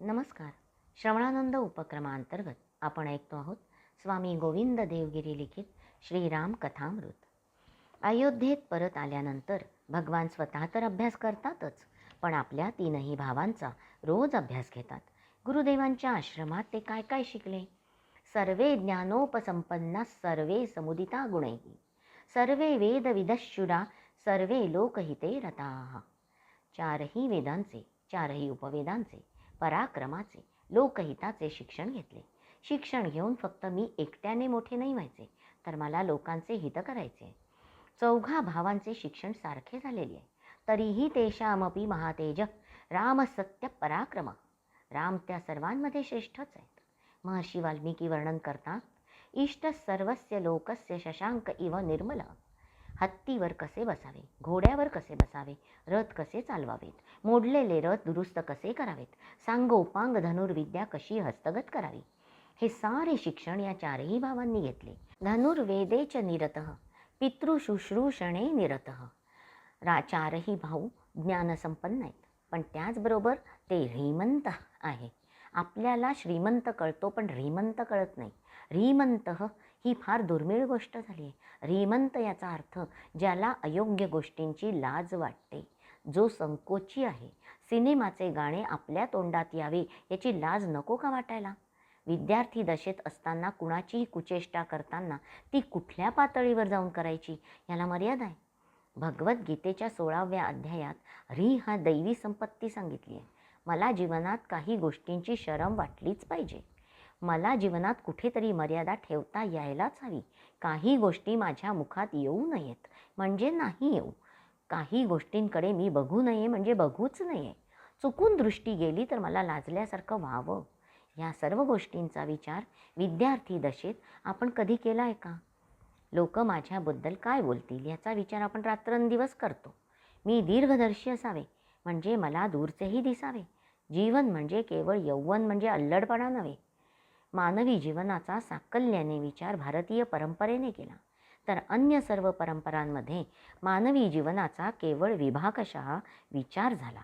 नमस्कार. श्रवणानंद उपक्रमांतर्गत आपण ऐकतो आहोत स्वामी गोविंद देवगिरी लिखित श्रीराम कथामृत. अयोध्येत परत आल्यानंतर भगवान स्वतः तर अभ्यास करतातच पण आपल्या तीनही भावांचा रोज अभ्यास घेतात. गुरुदेवांच्या आश्रमात ते काय काय शिकले? सर्वे ज्ञानोपसंपन्ना सर्वे समुदिता गुणैही सर्वे वेदविदशुरा सर्वे लोकहिते रता. चारही वेदांचे चारही उपवेदांचे पराक्रमाचे लोकहिताचे शिक्षण घेतले. शिक्षण घेऊन फक्त मी एकट्याने मोठे नाही व्हायचे तर मला लोकांचे हित करायचे. चौघा भावांचे शिक्षण सारखे झालेले आहे. तरीही तेषामपी महातेज राम सत्य पराक्रम. राम त्या सर्वांमध्ये श्रेष्ठच आहेत. महर्षी वाल्मिकी वर्णन करतात इष्ट सर्वस्य लोकस्य शशांक इव निर्मला. हत्तीवर कसे बसावे? घोड्यावर कसे बसावे? रथ कसे चालवावेत? मोडलेले रथ दुरुस्त कसे करावेत? सांगोपांग धनुर्विद्या कशी हस्तगत करावी? हे सारे शिक्षण या चारही भावांनी घेतले. धनुर्वेदेच निरत पितृशुश्रूषणे निरत. रा चारही भाऊ ज्ञानसंपन्न आहेत. पण त्याचबरोबर ते श्रीमंत आहे. आपल्याला श्रीमंत कळतो पण श्रीमंत कळत नाही. रीमंत ही फार दुर्मिळ गोष्ट झाली आहे. श्रीमंत याचा अर्थ ज्याला अयोग्य गोष्टींची लाज वाटते. जो संकोची आहे सिनेमाचे गाणे आपल्या तोंडात यावे याची लाज नको का वाटायला? विद्यार्थी दशेत असताना कुणाचीही कुचेष्टा करताना ती कुठल्या पातळीवर जाऊन करायची? याला मर्यादा आहे. भगवद्गीतेच्या सोळाव्या अध्यायात री हा दैवी संपत्ती सांगितली आहे. मला जीवनात काही गोष्टींची शरम वाटलीच पाहिजे. मला जीवनात कुठेतरी मर्यादा ठेवता यायलाच हवी. काही गोष्टी माझ्या मुखात येऊ नयेत म्हणजे नाही येऊ. काही गोष्टींकडे मी बघू नये म्हणजे बघूच नये. चुकून दृष्टी गेली तर मला लाजल्यासारखं व्हावं. या सर्व गोष्टींचा विचार विद्यार्थी दशेत आपण कधी केला आहे का? लोक माझ्याबद्दल काय बोलतील याचा विचार आपण रात्रंदिवस करतो. मी दीर्घदर्शी असावे म्हणजे मला दूरचेही दिसावे. जीवन म्हणजे केवळ यौवन म्हणजे अल्लडपणा नव्हे. मानवी जीवनाचा साकल्याने विचार भारतीय परंपरेने केला. तर अन्य सर्व परंपरांमध्ये मानवी जीवनाचा केवळ विभागशः विचार झाला.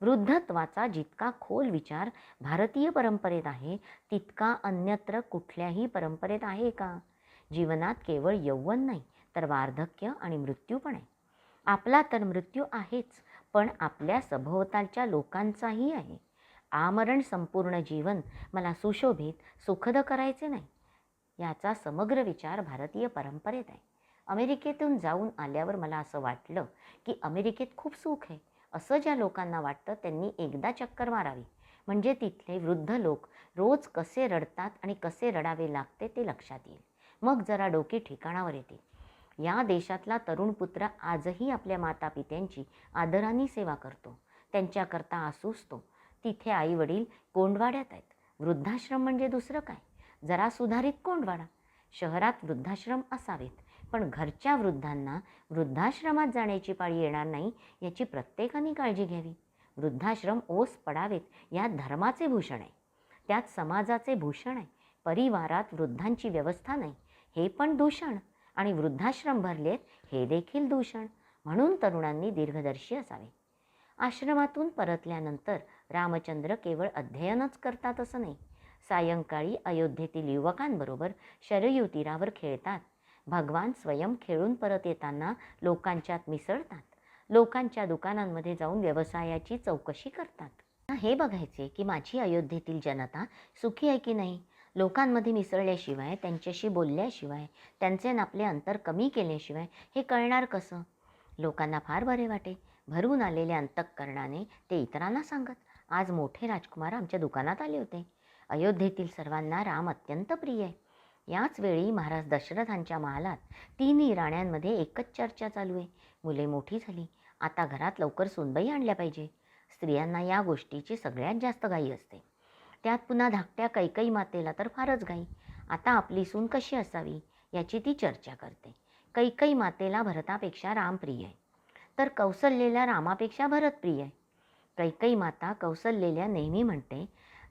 वृद्धत्वाचा जितका खोल विचार भारतीय परंपरेत आहे तितका अन्यत्र कुठल्याही परंपरेत आहे का? जीवनात केवळ यौवन नाही तर वार्धक्य आणि मृत्यू पण आहे. आपला तर मृत्यू आहेच पण आपल्या सभोवतालच्या लोकांचाही आहे. आमरण संपूर्ण जीवन मला सुशोभित सुखद करायचे नाही. याचा समग्र विचार भारतीय परंपरेत आहे. अमेरिकेतून जाऊन आल्यावर मला असं वाटलं की अमेरिकेत खूप सुख आहे. असं ज्या लोकांना वाटतं त्यांनी एकदा चक्कर मारावी. म्हणजे तिथले वृद्ध लोक रोज कसे रडतात आणि कसे रडावे लागते ते लक्षात येईल. मग जरा डोके ठिकाणावर येतील या देशातला तरुण पुत्र आजही आपल्या मातापित्यांची आदराने सेवा करतो. त्यांच्याकरता आसूसतो. तिथे आई वडील कोंडवाड्यात आहेत. वृद्धाश्रम म्हणजे दुसरं काय? जरा सुधारित कोंडवाडा. शहरात वृद्धाश्रम असावेत पण घरच्या वृद्धांना वृद्धाश्रमात जाण्याची पाळी येणार नाही याची प्रत्येकाने काळजी घ्यावी. वृद्धाश्रम ओस पडावेत यात धर्माचे भूषण आहे. त्यात समाजाचे भूषण आहे. परिवारात वृद्धांची व्यवस्था नाही हे पण दूषण. आणि वृद्धाश्रम भरलेत हे देखील दूषण. म्हणून तरुणांनी दीर्घदर्शी असावे. आश्रमातून परतल्यानंतर रामचंद्र केवळ अध्ययनच करतात असं नाही. सायंकाळी अयोध्येतील युवकांबरोबर शरयू तीरावर खेळतात. भगवान स्वयं खेळून परत येताना लोकांच्यात मिसळतात. लोकांच्या दुकानांमध्ये जाऊन व्यवसायाची चौकशी करतात. हे बघायचे की माझी अयोध्येतील जनता सुखी आहे की नाही? लोकांमध्ये मिसळल्याशिवाय त्यांच्याशी बोलल्याशिवाय त्यांचे नापले आपले अंतर कमी केल्याशिवाय हे कळणार कसं? लोकांना फार बरे वाटे. भरून आलेल्या अंतःकरणाने ते इतरांना सांगत आज मोठे राजकुमार आमच्या दुकानात आले होते. अयोध्येतील सर्वांना राम अत्यंत प्रिय आहे. याच वेळी महाराज दशरथांच्या महालात तिन्ही राण्यांमध्ये एकच चर्चा चालू आहे. मुले मोठी झाली. आता घरात लवकर सुनबाई आणल्या पाहिजे. स्त्रियांना या गोष्टीची सगळ्यात जास्त घाई असते. त्यात पुन्हा धाकट्या कैकई मातेला तर फारच घाई. आता आपली सून कशी असावी याची ती चर्चा करते. कैकई मातेला भरतापेक्षा राम प्रिय आहे. तर कौसल्येला रामापेक्षा भरत प्रिय आहे. कैकई माता कौसल्येला नेहमी म्हणते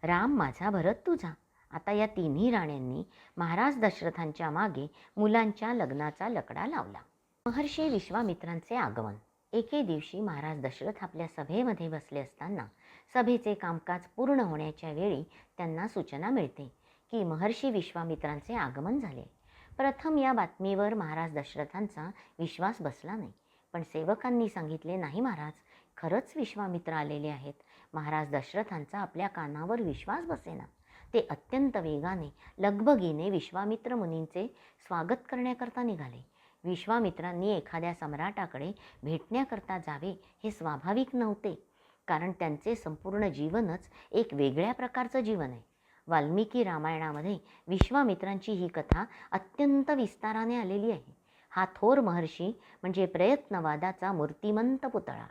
राम माझा भरत तुझा. आता या तिन्ही राण्यांनी महाराज दशरथांच्या मागे मुलांच्या लग्नाचा लकडा लावला. महर्षी विश्वामित्रांचे आगमन. एके दिवशी महाराज दशरथ आपल्या सभेमध्ये बसले असताना सभेचे कामकाज पूर्ण होण्याच्या वेळी त्यांना सूचना मिळते की महर्षी विश्वामित्रांचे आगमन झाले. प्रथम या बातमीवर महाराज दशरथांचा विश्वास बसला नाही. पण सेवकांनी सांगितले नाही महाराज खरंच विश्वामित्र आलेले आहेत. महाराज दशरथांचा आपल्या कानावर विश्वास बसेना. ते अत्यंत वेगाने लगबगीने विश्वामित्र मुनींचे स्वागत करण्याकरता निघाले. विश्वामित्रांनी एखाद्या सम्राटाकडे भेटण्याकरता जावे हे स्वाभाविक नव्हते कारण त्यांचे संपूर्ण जीवनच एक वेगळ्या प्रकारचं जीवन आहे. वाल्मिकी रामायणामध्ये विश्वामित्रांची ही कथा अत्यंत विस्ताराने आलेली आहे. हा थोर महर्षी म्हणजे प्रयत्नवादाचा मूर्तिमंत पुतळा.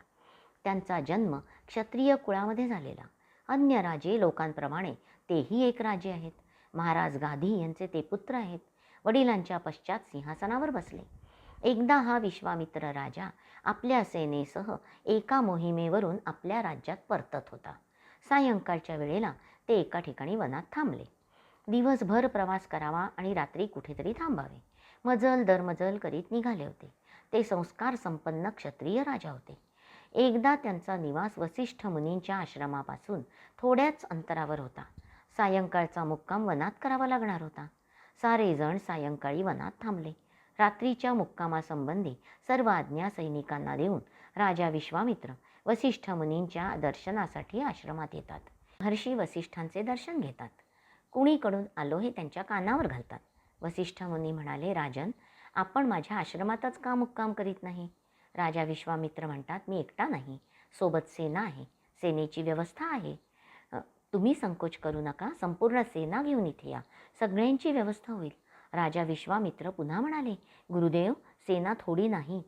त्यांचा जन्म क्षत्रिय कुळामध्ये झालेला. अन्य राजे लोकांप्रमाणे तेही एक राजे आहेत. महाराज गाधी यांचे ते पुत्र आहेत. वडिलांच्या पश्चात सिंहासनावर बसले. एकदा हा विश्वामित्र राजा आपल्या सेनेसह एका मोहिमेवरून आपल्या राज्यात परतत होता. सायंकाळच्या वेळेला ते एका ठिकाणी वनात थांबले. दिवसभर प्रवास करावा आणि रात्री कुठेतरी थांबावे. मजल दरमजल करीत निघाले होते. ते संस्कार संपन्न क्षत्रिय राजा होते. एकदा त्यांचा निवास वसिष्ठ मुनींच्या आश्रमापासून थोड्याच अंतरावर होता. सायंकाळचा मुक्काम वनात करावा लागणार होता. सारेजण सायंकाळी वनात थांबले. रात्रीच्या मुक्कामासंबंधी सर्व आज्ञा सैनिकांना देऊन राजा विश्वामित्र वसिष्ठ मुनींच्या दर्शनासाठी आश्रमात येतात. महर्षी वसिष्ठांचे दर्शन घेतात. कुणीकडून आलो हे त्यांच्या कानावर घालतात. वसिष्ठ मुनी म्हणाले राजन आपण माझ्या आश्रमातच का मुक्काम करीत नाही? राजा विश्वामित्र म्हणतात मी एकटा नाही. सोबत सेना आहे. सेनेची व्यवस्था आहे. तुम्ही संकोच करू नका. संपूर्ण सेना घेऊन इथे या. सगळ्यांची व्यवस्था होईल. राजा विश्वामित्र पुन्हा म्हणाले गुरुदेव सेना थोडी नाही.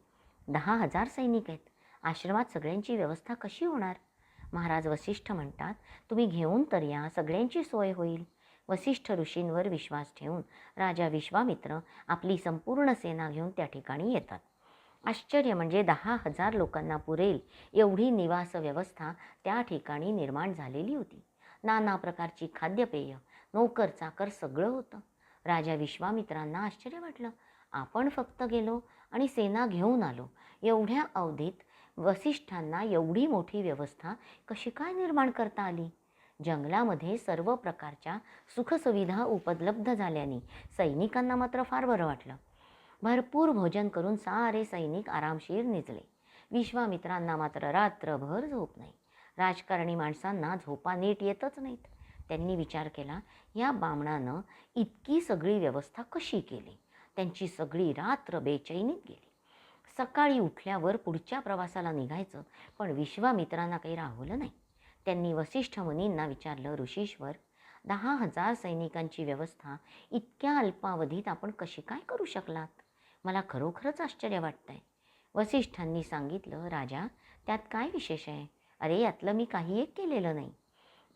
दहा हजार सैनिक आहेत. आश्रमात सगळ्यांची व्यवस्था कशी होणार? महाराज वसिष्ठ म्हणतात तुम्ही घेऊन तर या. सगळ्यांची सोय होईल. वसिष्ठ ऋषींवर विश्वास ठेवून राजा विश्वामित्र आपली संपूर्ण सेना घेऊन त्या ठिकाणी येतात. आश्चर्य म्हणजे दहा हजार लोकांना पुरेल एवढी निवास व्यवस्था त्या ठिकाणी निर्माण झालेली होती. नाना प्रकारची खाद्यपेय नोकर चाकर सगळं होतं. राजा विश्वामित्रांना आश्चर्य वाटलं. आपण फक्त गेलो आणि सेना घेऊन आलो. एवढ्या अवधीत वसिष्ठांना एवढी मोठी व्यवस्था कशी काय निर्माण करता आली? जंगलामध्ये सर्व प्रकारच्या सुखसुविधा उपलब्ध झाल्याने सैनिकांना मात्र फार बरं वाटलं. भरपूर भोजन करून सारे सैनिक आरामशीर निजले. विश्वामित्रांना मात्र रात्रभर झोप नाही. राजकारणी माणसांना झोपा नीट येतच नाहीत. त्यांनी विचार केला या बामणानं इतकी सगळी व्यवस्था कशी केली? त्यांची सगळी रात्र बेचैनीत गेली. सकाळी उठल्यावर पुढच्या प्रवासाला निघायचं पण विश्वामित्रांना काही राहवलं नाही. त्यांनी वसिष्ठ मुनींना विचारलं ऋषीश्वर दहा हजार सैनिकांची व्यवस्था इतक्या अल्पावधीत आपण कशी काय करू शकलात? मला खरोखरच आश्चर्य वाटतंय. वसिष्ठांनी सांगितलं राजा त्यात काय विशेष आहे? अरे यातलं मी काही एक केलेलं नाही.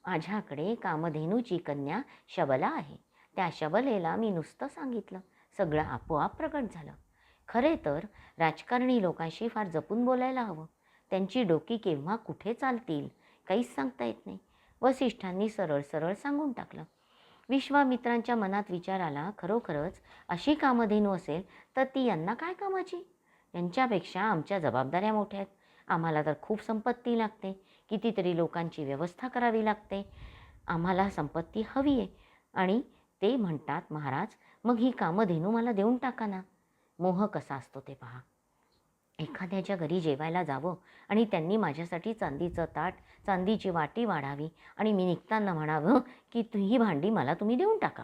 माझ्याकडे कामधेनूची कन्या शबला आहे. त्या शबलेला मी नुसतं सांगितलं. सगळं आपोआप प्रकट झालं. खरे तर राजकारणी लोकांशी फार जपून बोलायला हवं. त्यांची डोकी केव्हा कुठे चालतील काहीच सांगता येत नाही. वसिष्ठांनी सरळ सरळ सांगून टाकलं. विश्वामित्रांच्या मनात विचार आला खरोखरच अशी कामधेनू असेल तर ती यांना काय कामाची? यांच्यापेक्षा आमच्या जबाबदाऱ्या मोठ्या आहेत. आम्हाला तर खूप संपत्ती लागते. कितीतरी लोकांची व्यवस्था करावी लागते. आम्हाला संपत्ती हवी आहे. आणि ते म्हणतात महाराज मग ही कामधेनू मला देऊन टाका ना. मोह कसा असतो ते पहा. एखाद्याच्या घरी जेवायला जावं आणि त्यांनी माझ्यासाठी चांदीचं ताट चांदीची वाटी वाढावी आणि मी निघताना म्हणावं की तू ही भांडी मला तुम्ही देऊन टाका.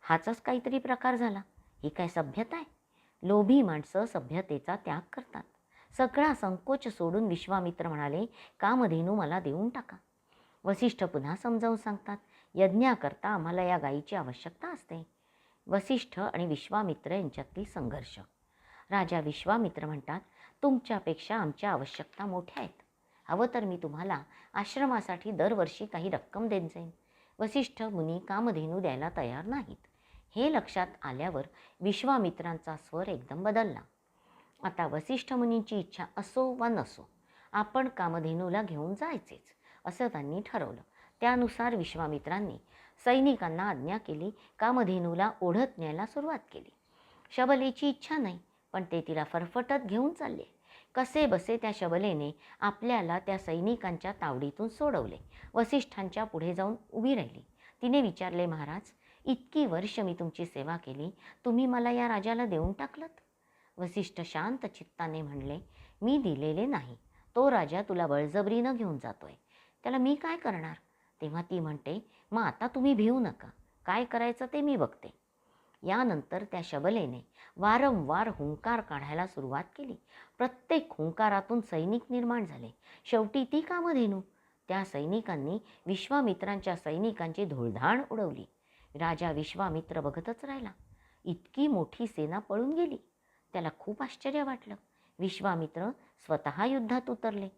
हाचाच काहीतरी प्रकार झाला. ही काय सभ्यता आहे? लोभी माणसं सभ्यतेचा त्याग करतात. सगळा संकोच सोडून विश्वामित्र म्हणाले कामधेनू मला देऊन टाका. वसिष्ठ पुन्हा समजावून सांगतात यज्ञाकरता आम्हाला या गायीची आवश्यकता असते. वसिष्ठ आणि विश्वामित्र यांच्यातली संघर्ष. राजा विश्वामित्र म्हणतात तुमच्यापेक्षा आमच्या आवश्यकता मोठ्या आहेत. हवं तर मी तुम्हाला आश्रमासाठी दरवर्षी काही रक्कम देत जाईन. वसिष्ठ मुनी कामधेनू द्यायला तयार नाहीत. हे लक्षात आल्यावर विश्वामित्रांचा स्वर एकदम बदलला. आता वसिष्ठ मुनींची इच्छा असो वा नसो आपण कामधेनूला घेऊन जायचेच असं त्यांनी ठरवलं. त्यानुसार विश्वामित्रांनी सैनिकांना आज्ञा केली कामधेनूला ओढत न्यायला सुरुवात केली. शबलेची इच्छा नाही पण ते तिला फरफटत घेऊन चालले. कसे बसे त्या शबलेने आपल्याला त्या सैनिकांच्या तावडीतून सोडवले. वसिष्ठांच्या पुढे जाऊन उभी राहिली. तिने विचारले महाराज इतकी वर्ष मी तुमची सेवा केली. तुम्ही मला या राजाला देऊन टाकलत? वसिष्ठ शांत चित्ताने म्हणले मी दिलेले नाही. तो राजा तुला बळजबरीनं घेऊन जातोय. त्याला मी काय करणार? तेव्हा ती म्हणते मग आता तुम्ही भिवू नका. काय करायचं ते मी बघते. यानंतर त्या शबलेने वारंवार हुंकार काढायला सुरुवात केली. प्रत्येक हुंकारातून सैनिक निर्माण झाले. शेवटी ती कामधेनू त्या सैनिकांनी विश्वामित्रांच्या सैनिकांची धुळधाण उडवली. राजा विश्वामित्र बघतच राहिला. इतकी मोठी सेना पळून गेली. त्याला खूप आश्चर्य वाटलं. विश्वामित्र स्वतः युद्धात उतरले.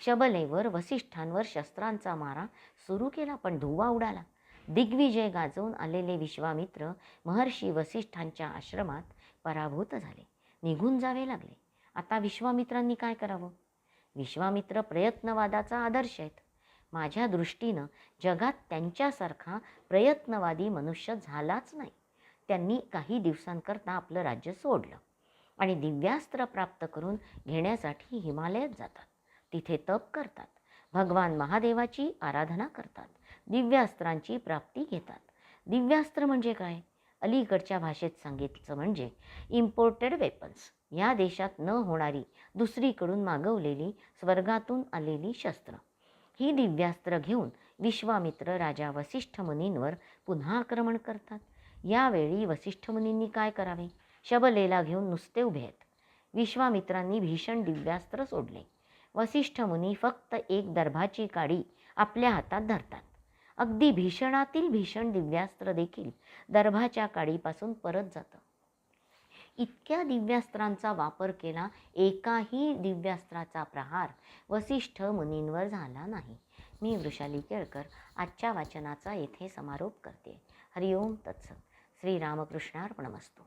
शबलेवर वसिष्ठांवर शस्त्रांचा मारा सुरू केला पण धुवा उडाला. दिग्विजय गाजवून आलेले विश्वामित्र महर्षी वसिष्ठांच्या आश्रमात पराभूत झाले. निघून जावे लागले. आता विश्वामित्रांनी काय करावं? विश्वामित्र प्रयत्नवादाचा आदर्श आहेत. माझ्या दृष्टीनं जगात त्यांच्यासारखा प्रयत्नवादी मनुष्य झालाच नाही. त्यांनी काही दिवसांकरता आपलं राज्य सोडलं आणि दिव्यास्त्र प्राप्त करून घेण्यासाठी हिमालयात जातात. तिथे तप करतात. भगवान महादेवाची आराधना करतात. दिव्यास्त्रांची प्राप्ती घेतात. दिव्यास्त्र म्हणजे काय? अलीकडच्या भाषेत सांगितलं म्हणजे इम्पोर्टेड वेपन्स या देशात न होणारी दुसरीकडून मागवलेली स्वर्गातून आलेली शस्त्र. ही दिव्यास्त्र घेऊन विश्वामित्र राजा वसिष्ठ मुनींवर पुन्हा आक्रमण करतात. यावेळी वसिष्ठ मुनींनी काय करावे? शबलेला घेऊन नुसते उभे आहेत. विश्वामित्रांनी भीषण दिव्यास्त्र सोडले. वसिष्ठ मुनी फक्त एक दर्भाची काडी आपल्या हातात धरतात. अगदी भीषणातील भीषण दिव्यास्त्र देखील दर्भाच्या काडीपासून परत जातं. इतक्या दिव्यास्त्रांचा वापर केला एकाही दिव्यास्त्राचा प्रहार वसिष्ठ मुनींवर झाला नाही. मी वृषाली केळकर आजच्या वाचनाचा येथे समारोप करते. हरिओम तत्सत. श्रीरामकृष्णार्पणमस्तू.